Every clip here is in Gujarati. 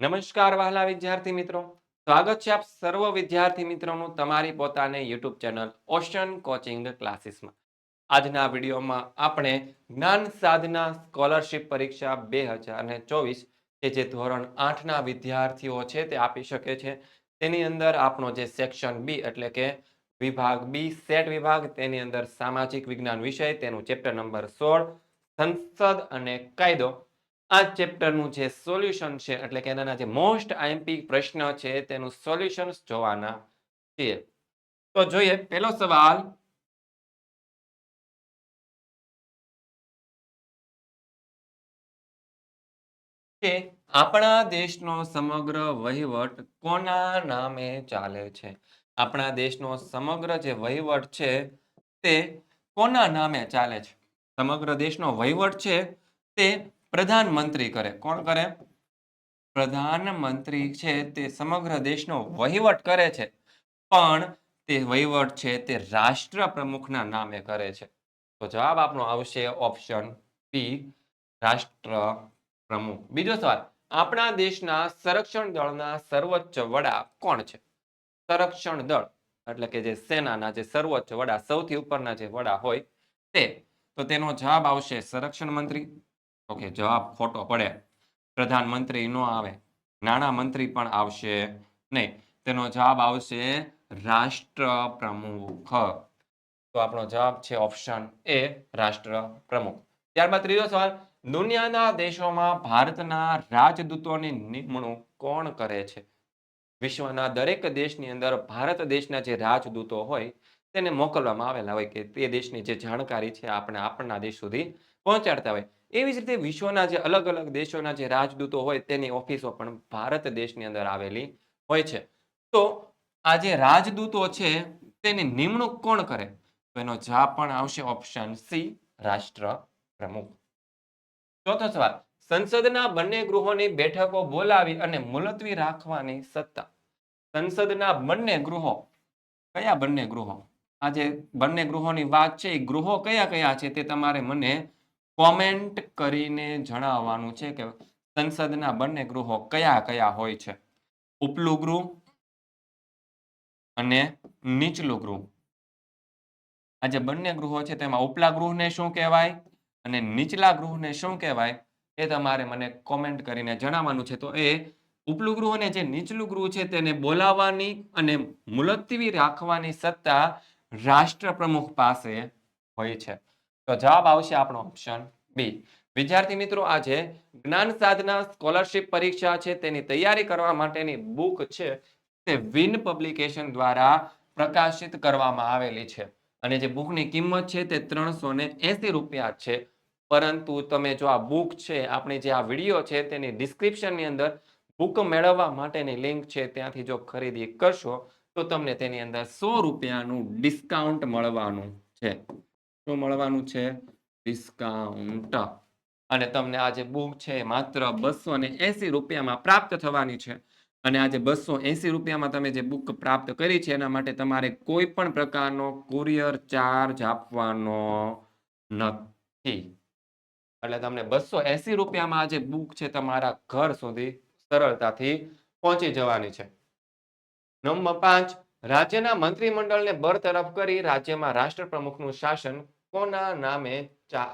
નમસ્કાર વહાલા વિદ્યાર્થી મિત્રો. સ્વાગત છે આપ સર્વ વિદ્યાર્થી મિત્રોનું તમારી પોતાની યુટ્યુબ ચેનલ ઓશન કોચિંગ ક્લાસીસમાં. આજના વિડીયોમાં આપણે જ્ઞાન સાધના સ્કોલરશિપ પરીક્ષા બે હજાર ને ચોવીસ કે જે ધોરણ આઠના વિદ્યાર્થીઓ છે તે આપી શકે છે. તેની અંદર આપણો જે સેક્શન બી એટલે કે વિભાગ બી, સેટ વિભાગ, તેની અંદર સામાજિક વિજ્ઞાન વિષય, તેનું ચેપ્ટર નંબર સોળ, સંસદ અને કાયદો આ ચેપ્ટરનું જે સોલ્યુશન છે, એટલે કે એના જે મોસ્ટ આઈએમપી પ્રશ્ન છે, તેનું સોલ્યુશન જોવાના છીએ. તો જોઈએ, પહેલો સવાલ. આપણા દેશનો સમગ્ર વહીવટ કોના નામે ચાલે છે? આપણા દેશનો સમગ્ર જે વહીવટ છે, તે કોના નામે ચાલે છે? સમગ્ર દેશનો વહીવટ છે, તે પ્રધાનમંત્રી કરે. કોણ કરે? પ્રધાનમંત્રી છે તે સમગ્ર દેશનો વહીવટ કરે છે. પણ તે વહીવટ છે તે રાષ્ટ્ર પ્રમુખના નામે કરે છે. તો જવાબ આપણો આવશે ઓપ્શન બી, રાષ્ટ્ર પ્રમુખ. બીજો સવાલ, આપણા દેશના સંરક્ષણ દળના સર્વોચ્ચ વડા કોણ છે? સંરક્ષણ દળ, એટલે કે જે સેનાના જે સર્વોચ્ચ વડા, સૌથી ઉપરના જે વડા હોય તે. તો તેનો જવાબ આવશે સંરક્ષણ મંત્રી. ઓકે, જવાબ ખોટો પડે. પ્રધાનમંત્રી નો આવે. નાણામંત્રી પણ આવશે નહીં. તેનો જવાબ આવશે રાષ્ટ્ર પ્રમુખ તો આપણો જવાબ છે ઓપ્શન એ રાષ્ટ્ર પ્રમુખ ત્યારબાદ ત્રીજો સવાલ, દુનિયાના દેશોમાં ભારતના રાજદૂતોની નિમણૂક કોણ કરે છે? વિશ્વના દરેક દેશની અંદર ભારત દેશના જે રાજદૂતો હોય, તેને મોકલવામાં આવેલા હોય કે તે દેશની જે જાણકારી છે, આપણે આપણા દેશ સુધી પહોંચાડતા હોય. એવી જ રીતે વિશ્વના જે અલગ અલગ દેશોના જે રાજદૂતો હોય તેની ઓફિસો પણ ભારત દેશની અંદર આવેલી હોય છે. તો આ જે રાજદૂતો છે તેની નિમણૂક કોણ કરે? તો એનો જવાબ પણ આવશે ઓપ્શન સી રાષ્ટ્ર પ્રમુખ. ચોથો સવાલ, સંસદના બંને ગૃહોની બેઠકો બોલાવી અને મુલતવી રાખવાની સત્તા. સંસદના બંને ગૃહો, કયા બંને ગૃહો? આ જે બંને ગૃહોની વાત છે એ ગૃહો કયા કયા છે તે તમારે મને કોમેન્ટ કરીને જણાવવાનું છે કે સંસદના બંને ગૃહો કયા કયા હોય છે? ઉપલું ગૃહ અને નીચલું ગૃહ. આ જે બંને ગૃહો છે તેમાં ઉપલા ગૃહને શું કહેવાય અને નીચલા ગૃહને શું કહેવાય એ તમારે મને કોમેન્ટ કરીને જણાવવાનું છે. તો એ ઉપલું ગૃહ અને જે નીચલું ગૃહ છે તેને બોલાવવાની અને મુલતવી રાખવાની સત્તા રાષ્ટ્ર પ્રમુખ પાસે હોય છે. તો જવાબ આવશે આપણો ઓપ્શન બી વિદ્યાર્થી મિત્રો, આજે જ્ઞાન સાધના સ્કોલરશિપ પરીક્ષા છે, તેની તૈયારી કરવા માટેની બુક છે, તે વિન પબ્લિકેશન દ્વારા પ્રકાશિત કરવામાં આવેલી છે. અને જે બુકની કિંમત છે, તે ત્રણસો રૂપિયા છે. પરંતુ તમે જો આ બુક છે, આપણી જે આ વીડિયો છે, તેની ડિસ્ક્રિપ્શનની અંદર બુક મેળવવા માટેની લિંક છે, ત્યાંથી જો ખરીદી કરશો, તો તમને તેની અંદર સો રૂપિયાનું ડિસ્કાઉન્ટ મળવાનું છે. શું મળવાનું છે? ડિસ્કાઉન્ટ અને તમને આ જે બુક છે માત્ર બસો ને એસી રૂપિયામાં પ્રાપ્ત થવાની છે. અને આજે બસો એસી રૂપિયામાં તમે જે બુક પ્રાપ્ત કરી છે, એના માટે તમારે કોઈ પણ પ્રકારનો કુરિયર ચાર્જ આપવાનો નથી. એટલે તમને બસો એસી રૂપિયામાં આજે બુક છે તમારા ઘર સુધી સરળતાથી પહોંચી જવાની છે. નંબર પાંચ, રાજ્યના મંત્રીમંડળને બરતરફ કરી રાજ્યમાં રાષ્ટ્રપ્રમુખનું શાસન કોના નામે ચા,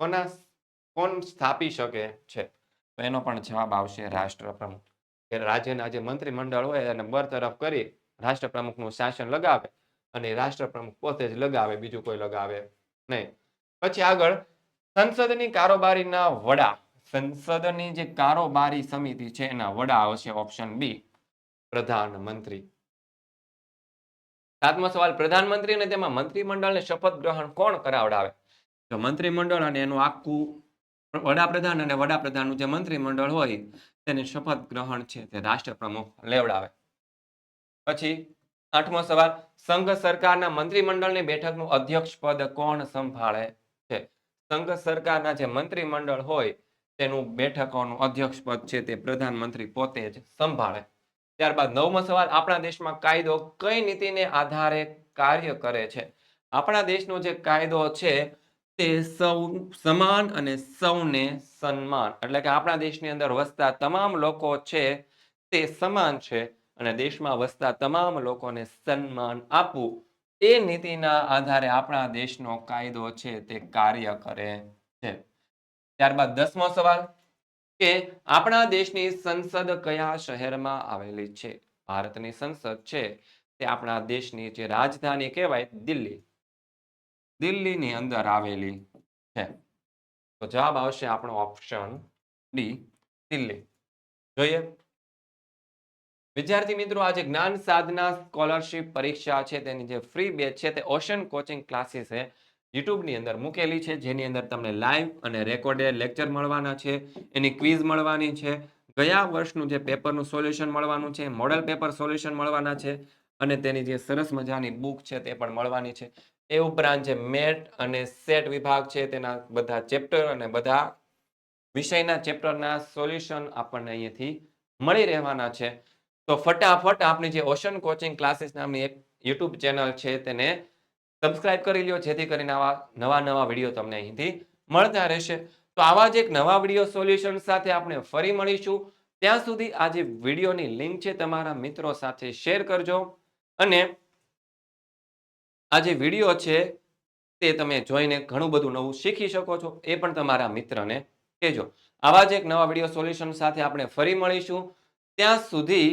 કોના કોણ સ્થાપી શકે છે? તો એનો પણ જવાબ આવશે રાષ્ટ્રપ્રમુખ. કે રાજ્યના જે મંત્રીમંડળ હોય એને બરતરફ કરી રાષ્ટ્રપ્રમુખનું શાસન લગાવે અને રાષ્ટ્રપ્રમુખ પોતે જ લગાવે, બીજું કોઈ લગાવે નહીં. પછી આગળ સંસદની કારોબારીના વડા. સંસદની જે કારોબારી સમિતિ છે એના વડા આવશે ઓપ્શન બી. પ્રધાનમંત્રી. સાતમો સવાલ, પ્રધાનમંત્રી અને તેમાં મંત્રીમંડળને શપથ ગ્રહણ કોણ કરાવડાવે? તો મંત્રીમંડળ અને એનું આખું વડાપ્રધાન અને વડાપ્રધાનનું જે મંત્રીમંડળ હોય, તેને શપથ ગ્રહણ છે, તે રાષ્ટ્રપ્રમુખ લેવડાવે. પછી આઠમો સવાલ, સંઘ સરકારના મંત્રીમંડળની બેઠકનું અધ્યક્ષ પદ કોણ સંભાળે છે? સંઘ સરકારના જે મંત્રીમંડળ હોય, તેનું બેઠકોનું અધ્યક્ષ પદ છે, તે પ્રધાનમંત્રી પોતે જ સંભાળે. ત્યારબાદ નવમો સવાલ, આપણા દેશમાં કાયદો કઈ નીતિને આધારે કાર્ય કરે છે? આપણા દેશનો જે કાયદો છે તે સૌ, સમાન અને સૌને સન્માન, એટલે કે આપણા દેશની અંદર વસતા તમામ લોકો છે તે સમાન છે અને દેશમાં વસતા તમામ લોકોને સન્માન આપવું એ નીતિના આધારે આપણા દેશનો કાયદો છે તે કાર્ય કરે છે. ત્યારબાદ દસમો સવાલ કે આપણા દેશની સંસદ કયા શહેરમાં આવેલી છે? ભારતની સંસદ છે તે આપણા દેશની જે રાજધાની કહેવાય દિલ્હી. દિલ્હીની અંદર આવેલી છે. તો જવાબ આવશે આપણો ઓપ્શન ડી, દિલ્હી. જોઈએ. વિદ્યાર્થી મિત્રો આજે જ્ઞાન સાધના સ્કોલરશિપ પરીક્ષા છે તેની જે ફ્રી બેચ છે તે ઓશન કોચિંગ ક્લાસીસે યુટ્યુબની અંદર મૂકેલી છે, જેની અંદર તમને લાઈવ અને રેકોર્ડેડ લેક્ચર મળવાના છે, એની ક્વિઝ મળવાની છે, ગયા વર્ષનું જે પેપરનું સોલ્યુશન મળવાનું છે મોડલ પેપર સોલ્યુશન મળવાના છે, અને તેની જે સરસ મજાની બુક છે તે પણ મળવાની છે. એ ઉપરાંત જે મેટ અને સેટ વિભાગ છે, તેના બધા ચેપ્ટર અને બધા વિષયના ચેપ્ટરના સોલ્યુશન આપણને અહીંયાથી મળી રહેવાના છે. તો ફટાફટ આપણી જે ઓશન કોચિંગ ક્લાસીસ નામની એક યુટ્યુબ ચેનલ છે, તેને સબસ્ક્રાઇબ કરી લ્યો, જેથી કરીને આવા નવા નવા વીડિયો તમને અહીંથી મળતા રહેશે. તો આવા જ એક નવા વીડિયો સોલ્યુશન સાથે આપણે ફરી મળીશું. ત્યાં સુધી આ જે વિડીયોની લિંક છે તમારા મિત્રો સાથે શેર કરજો. અને આ જે વીડિયો છે તે તમે જોઈને ઘણું બધું નવું શીખી શકો છો. એ પણ તમારા મિત્રને કહેજો. આવા જ એક નવા વીડિયો સોલ્યુશન સાથે આપણે ફરી મળીશું. ત્યાં સુધી